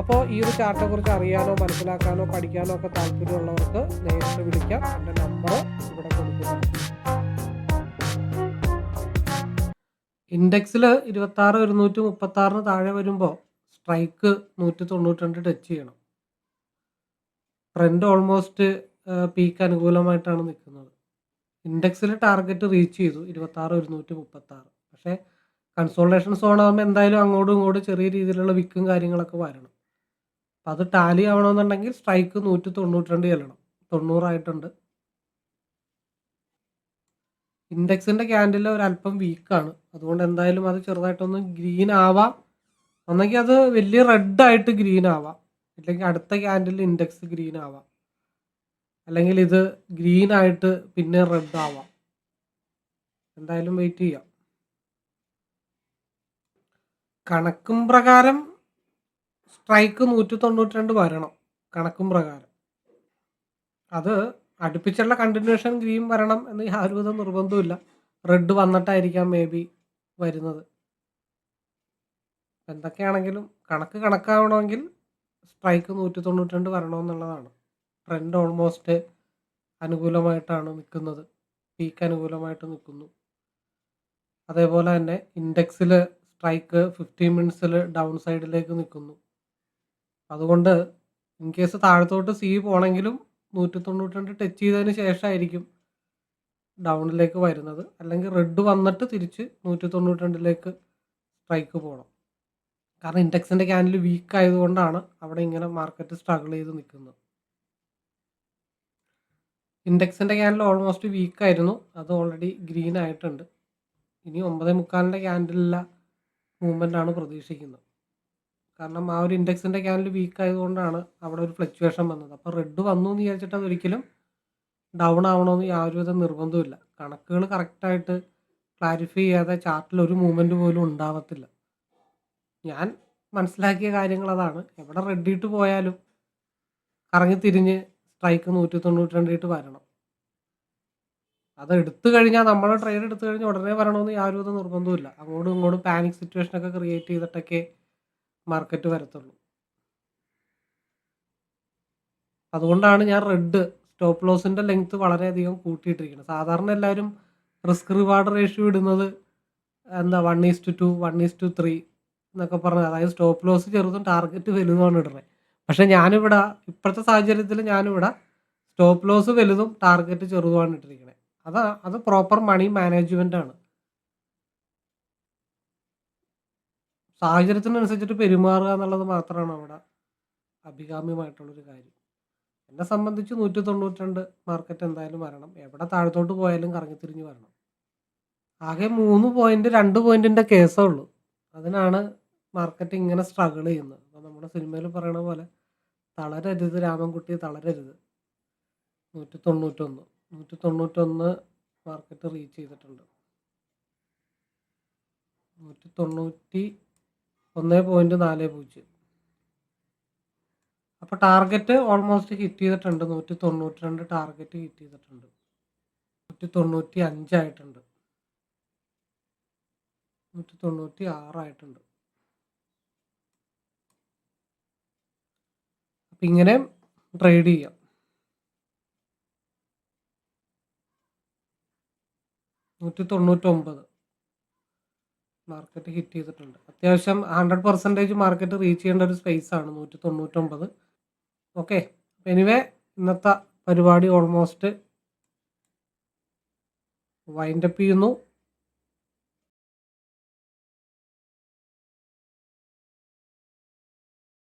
അപ്പോൾ ഈ ഒരു ചാർട്ടിനെ കുറിച്ച് അറിയാനോ മനസ്സിലാക്കാനോ പഠിക്കാനോ ഒക്കെ താല്പര്യമുള്ളവർക്ക് നേരിട്ട് വിളിക്കാം. എന്റെ നമ്പർ ഇവിടെ കൊടുക്കുന്നു ഇൻഡെക്സിൽ ഇരുപത്തി ആറ് ഒരുന്നൂറ്റി മുപ്പത്തി ആറിന് താഴെ വരുമ്പോൾ സ്ട്രൈക്ക് നൂറ്റി തൊണ്ണൂറ്റി രണ്ട് ടച്ച് ചെയ്യണം ട്രെൻഡ് ഓൾമോസ്റ്റ് പീക്ക് അനുകൂലമായിട്ടാണ് നിൽക്കുന്നത്. ഇൻഡെക്സിൽ ടാർഗറ്റ് റീച്ച് ചെയ്തു ഇരുപത്തി ആറ് ഒരുന്നൂറ്റി മുപ്പത്തി ആറ് പക്ഷേ കൺസോൾട്ടേഷൻ സോൺ ആകുമ്പോൾ എന്തായാലും അങ്ങോട്ടും ഇങ്ങോട്ടും ചെറിയ രീതിയിലുള്ള വിക്കും കാര്യങ്ങളൊക്കെ വരണം. അപ്പം അത് ടാലി ആവണമെന്നുണ്ടെങ്കിൽ സ്ട്രൈക്ക് നൂറ്റി തൊണ്ണൂറ്റി രണ്ട് ചെല്ലണം. തൊണ്ണൂറായിട്ടുണ്ട്. ഇൻഡെക്സിന്റെ ക്യാൻഡിൽ ഒരല്പം വീക്കാണ്. അതുകൊണ്ട് എന്തായാലും അത് ചെറുതായിട്ടൊന്ന് ഗ്രീൻ ആവാം. ഒന്നെങ്കിൽ അത് വലിയ റെഡ് ആയിട്ട് ഗ്രീൻ ആവാം. ഇല്ലെങ്കിൽ അടുത്ത ക്യാൻഡിൽ ഇൻഡെക്സ് ഗ്രീൻ ആവാം. അല്ലെങ്കിൽ ഇത് ഗ്രീൻ ആയിട്ട് പിന്നെ റെഡ് ആവാം. എന്തായാലും വെയിറ്റ് ചെയ്യാം. കണക്കും പ്രകാരം സ്ട്രൈക്ക് നൂറ്റി തൊണ്ണൂറ്റി രണ്ട് വരണം. കണക്കും പ്രകാരം. അത് അടുപ്പിച്ചുള്ള കണ്ടിന്യൂഷൻ ഗ്രീൻ വരണം എന്ന് യാതൊരുവിധ നിർബന്ധമില്ല റെഡ് വന്നിട്ടായിരിക്കാം മേ ബി വരുന്നത്. എന്തൊക്കെയാണെങ്കിലും കണക്ക് കണക്കാവണമെങ്കിൽ സ്ട്രൈക്ക് നൂറ്റി തൊണ്ണൂറ്റി രണ്ട് വരണമെന്നുള്ളതാണ് ട്രെൻഡ് ഓൾമോസ്റ്റ് അനുകൂലമായിട്ടാണ് നിൽക്കുന്നത്. പീക്ക് അനുകൂലമായിട്ട് നിൽക്കുന്നു. അതേപോലെ തന്നെ ഇൻഡെക്സിൽ സ്ട്രൈക്ക് ഫിഫ്റ്റീൻ മിനിറ്റ്സിൽ ഡൗൺ സൈഡിലേക്ക് നിൽക്കുന്നു. അതുകൊണ്ട് ഇൻ കേസ് താഴത്തോട്ട് സി പോണെങ്കിലും നൂറ്റി തൊണ്ണൂറ്റി രണ്ട് ടച്ച് ചെയ്തതിന് ശേഷമായിരിക്കും ഡൗണിലേക്ക് വരുന്നത്. അല്ലെങ്കിൽ റെഡ് വന്നിട്ട് തിരിച്ച് നൂറ്റി തൊണ്ണൂറ്റി രണ്ടിലേക്ക് സ്ട്രൈക്ക് പോകണം. കാരണം ഇൻഡെക്സിന്റെ ക്യാൻഡിൽ വീക്ക് ആയതുകൊണ്ടാണ് അവിടെ ഇങ്ങനെ മാർക്കറ്റ് സ്ട്രഗിൾ ചെയ്ത് നിൽക്കുന്നത്. ഇൻഡെക്സിന്റെ ക്യാൻഡിൽ ഓൾമോസ്റ്റ് വീക്ക് ആയിരുന്നു. അത് ഓൾറെഡി ഗ്രീൻ ആയിട്ടുണ്ട്. ഇനി ഒമ്പതേ മുക്കാലിന്റെ ക്യാൻഡിലുള്ള മൂവ്മെന്റ് ആണ് പ്രതീക്ഷിക്കുന്നത്. കാരണം ആ ഒരു ഇൻഡെക്സിന്റെ ക്യാൻഡിൽ വീക്ക് ആയതുകൊണ്ടാണ് അവിടെ ഒരു ഫ്ലക്ച്വേഷൻ വന്നത്. അപ്പോൾ റെഡ് വന്നു എന്ന് വിചാരിച്ചിട്ട് അതൊരിക്കലും ഡൗൺ ആവണമെന്ന് യാതൊരുവിധ നിർബന്ധമില്ല കണക്കുകൾ കറക്റ്റായിട്ട് ക്ലാരിഫൈ ചെയ്യാതെ ചാർട്ടിൽ ഒരു മൂവ്മെന്റ് പോലും ഉണ്ടാവത്തില്ല. ഞാൻ മനസ്സിലാക്കിയ കാര്യങ്ങൾ അതാണ്. എവിടെ റെഡിയിട്ട് പോയാലും കറങ്ങി തിരിഞ്ഞ് സ്ട്രൈക്ക് നൂറ്റി തൊണ്ണൂറ്റി രണ്ടിട്ട് വരണം. അത് എടുത്തു കഴിഞ്ഞാൽ നമ്മൾ ട്രെയിൻ എടുത്തു കഴിഞ്ഞാൽ ഉടനെ വരണമെന്ന് യാതൊരുവിധ നിർബന്ധമില്ല അങ്ങോട്ടും ഇങ്ങോട്ടും പാനിക് സിറ്റുവേഷനൊക്കെ ക്രിയേറ്റ് ചെയ്തിട്ടൊക്കെ മാർക്കറ്റ് വരത്തുള്ളൂ. അതുകൊണ്ടാണ് ഞാൻ റെഡ് സ്റ്റോപ്പ് ലോസിന്റെ ലെങ്ത് വളരെയധികം കൂട്ടിയിട്ടിരിക്കുന്നത്. സാധാരണ എല്ലാവരും റിസ്ക് റിവാർഡ് റേഷ്യോ ഇടുന്നത് എന്താ one is to one is to three എന്നൊക്കെ പറഞ്ഞത് അതായത് സ്റ്റോപ്പ് ലോസ് ചെറുതും ടാർഗറ്റ് വലുതുമാണ് ഇടുന്നത്. പക്ഷേ ഞാനിവിടെ ഇപ്പോഴത്തെ സാഹചര്യത്തിൽ ഞാനിവിടെ സ്റ്റോപ്പ് ലോസ് വലുതും ടാർഗറ്റ് ചെറുതുമാണ് ഇട്ടിരിക്കുന്നത്. അത് അത് പ്രോപ്പർ മണി മാനേജ്മെന്റ് ആണ്. സാഹചര്യത്തിനനുസരിച്ചിട്ട് പെരുമാറുക എന്നുള്ളത് മാത്രമാണ് അവിടെ അഭികാമ്യമായിട്ടുള്ളൊരു കാര്യം. എന്നെ സംബന്ധിച്ച് നൂറ്റി തൊണ്ണൂറ്റി രണ്ട് മാർക്കറ്റ് എന്തായാലും വരണം. എവിടെ താഴത്തോട്ട് പോയാലും കറങ്ങിത്തിരിഞ്ഞ് വരണം. ആകെ മൂന്ന് പോയിന്റ് രണ്ട് പോയിന്റിന്റെ കേസേ ഉള്ളൂ. അതിനാണ് മാർക്കറ്റ് ഇങ്ങനെ സ്ട്രഗിൾ ചെയ്യുന്നത്. അപ്പോൾ നമ്മുടെ സിനിമയിൽ പറയണ പോലെ തളരരുത് രാമൻകുട്ടി തളരരുത്. നൂറ്റി തൊണ്ണൂറ്റൊന്ന് നൂറ്റി തൊണ്ണൂറ്റൊന്ന് മാർക്കറ്റ് റീച്ച് ചെയ്തിട്ടുണ്ട്. നൂറ്റി തൊണ്ണൂറ്റി ഒന്ന് പോയിന്റ് നാല് പൂജ്യം. അപ്പോൾ ടാർഗറ്റ് ഓൾമോസ്റ്റ് ഹിറ്റ് ചെയ്തിട്ടുണ്ട്. നൂറ്റി തൊണ്ണൂറ്റി രണ്ട് ടാർഗറ്റ് ഹിറ്റ് ചെയ്തിട്ടുണ്ട്. നൂറ്റി തൊണ്ണൂറ്റി അഞ്ചായിട്ടുണ്ട് നൂറ്റി തൊണ്ണൂറ്റി ആറായിട്ടുണ്ട് അപ്പം ഇങ്ങനെ ട്രേഡ് ചെയ്യാം. നൂറ്റി തൊണ്ണൂറ്റൊമ്പത് മാർക്കറ്റ് ഹിറ്റ് ചെയ്തിട്ടുണ്ട്. അത്യാവശ്യം ഹൺഡ്രഡ് പെർസെന്റേജ് മാർക്കറ്റ് റീച്ച് ചെയ്യേണ്ട ഒരു സ്പേസ് ആണ് നൂറ്റി തൊണ്ണൂറ്റൊമ്പത് ഓക്കെ എനിവേ ഇന്നത്തെ പരിപാടി ഓൾമോസ്റ്റ് വൈൻഡപ്പ് ചെയ്യുന്നു.